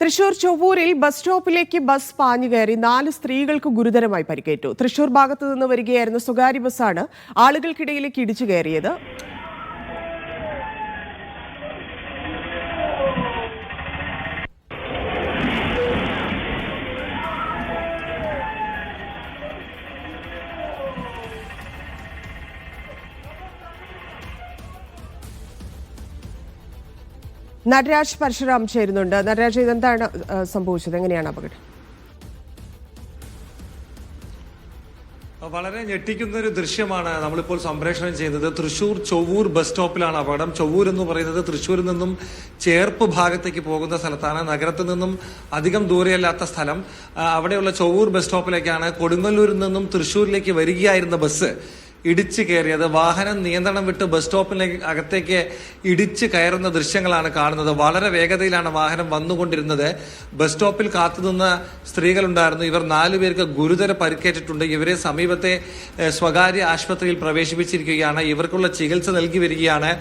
തൃശൂർ ചൊവ്വൂരിൽ ബസ് സ്റ്റോപ്പിലേക്ക് ബസ് പാഞ്ഞു കയറി നാല് സ്ത്രീകൾക്ക് ഗുരുതരമായി പരിക്കേറ്റു. തൃശൂർ ഭാഗത്തു നിന്ന് വരികയായിരുന്ന സ്വകാര്യ ബസ്സാണ് ആളുകൾക്കിടയിലേക്ക് ഇടിച്ചു കയറിയത്. നടരാജ് പരശുറാം ചേരുന്നുണ്ട്. നടരാജ് ഇതെന്താണ് സംഭവിച്ചത്? എങ്ങനെയാണ് അപകടം? വളരെ ഞെട്ടിക്കുന്ന ഒരു ദൃശ്യമാണ് നമ്മളിപ്പോൾ സംപ്രേഷണം ചെയ്യുന്നത്. തൃശൂർ ചൊവ്വൂർ ബസ് സ്റ്റോപ്പിലാണ് അപകടം. ചൊവ്വൂർ എന്ന് പറയുന്നത് തൃശ്ശൂരിൽ നിന്നും ചേർപ്പ് ഭാഗത്തേക്ക് പോകുന്ന സ്ഥലത്താണ്. നഗരത്തിൽ നിന്നും അധികം ദൂരെയല്ലാത്ത സ്ഥലം. അവിടെയുള്ള ചൊവ്വൂർ ബസ് സ്റ്റോപ്പിലേക്കാണ് കൊടുങ്ങല്ലൂരിൽ നിന്നും തൃശ്ശൂരിലേക്ക് വരികയായിരുന്ന ബസ്. ഇടിച്ചു കയറിയത്. വാഹനം നിയന്ത്രണം വിട്ട് ബസ് സ്റ്റോപ്പിലേക്ക് അകത്തേക്ക് ഇടിച്ച് കയറുന്ന ദൃശ്യങ്ങളാണ് കാണുന്നത്. വളരെ വേഗതയിലാണ് വാഹനം വന്നുകൊണ്ടിരുന്നത്. ബസ് സ്റ്റോപ്പിൽ കാത്തുനിന്ന സ്ത്രീകളുണ്ടായിരുന്നു. ഇവർ നാലുപേർക്ക് ഗുരുതര പരിക്കേറ്റിട്ടുണ്ട്. ഇവരെ സമീപത്തെ സ്വകാര്യ ആശുപത്രിയിൽ പ്രവേശിപ്പിച്ചിരിക്കുകയാണ്. ഇവർക്കുള്ള ചികിത്സ നൽകി വരികയാണ്.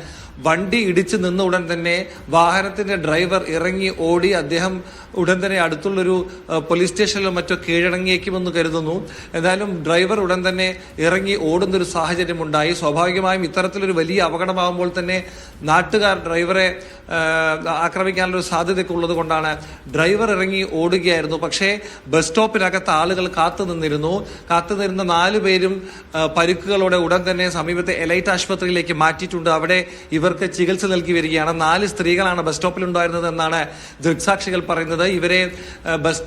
വണ്ടി ഇടിച്ചു നിന്ന ഉടൻ തന്നെ വാഹനത്തിന്റെ ഡ്രൈവർ ഇറങ്ങി ഓടി അദ്ദേഹം ഉടൻ തന്നെ അടുത്തുള്ളൊരു പോലീസ് സ്റ്റേഷനിലോ മറ്റോ കീഴടങ്ങിയേക്കുമെന്ന് കരുതുന്നു. എന്തായാലും ഡ്രൈവർ ഉടൻ തന്നെ ഇറങ്ങി ഓടുന്നൊരു സാഹചര്യമുണ്ടായി. സ്വാഭാവികമായും ഇത്തരത്തിലൊരു വലിയ അപകടമാകുമ്പോൾ തന്നെ നാട്ടുകാർ ഡ്രൈവറെ ഏഹ്, ആക്രമിക്കാനുള്ള ഒരു സാധ്യതയൊക്കെ ഉള്ളത് കൊണ്ടാണ് ഡ്രൈവർ ഇറങ്ങി ഓടുകയായിരുന്നു. പക്ഷേ ബസ് സ്റ്റോപ്പിനകത്ത് ആളുകൾ കാത്തു നിന്നിരുന്നു. കാത്തു നിന്ന നാലു പേരും പരുക്കുകളോടെ ഉടൻ തന്നെ സമീപത്തെ എലൈറ്റ് ആശുപത്രിയിലേക്ക് മാറ്റിയിട്ടുണ്ട്. അവിടെ ഇവർക്ക് ചികിത്സ നൽകി വരികയാണ്. നാല് സ്ത്രീകളാണ് ബസ് സ്റ്റോപ്പിൽ ഉണ്ടായിരുന്നത് എന്നാണ് ദൃക്സാക്ഷികൾ പറയുന്നത്. ഇവരെ ബസ്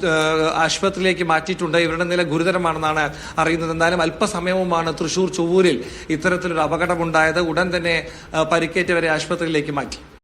ആശുപത്രിയിലേക്ക് മാറ്റിയിട്ടുണ്ട്. ഇവരുടെ നില ഗുരുതരമാണെന്നാണ് അറിയുന്നത്. എന്തായാലും അല്പസമയവുമാണ് തൃശൂർ ചൊവ്വൂരിൽ ഇത്തരത്തിലൊരു അപകടമുണ്ടായത്. ഉടൻ തന്നെ പരിക്കേറ്റവരെ ആശുപത്രിയിലേക്ക് മാറ്റി.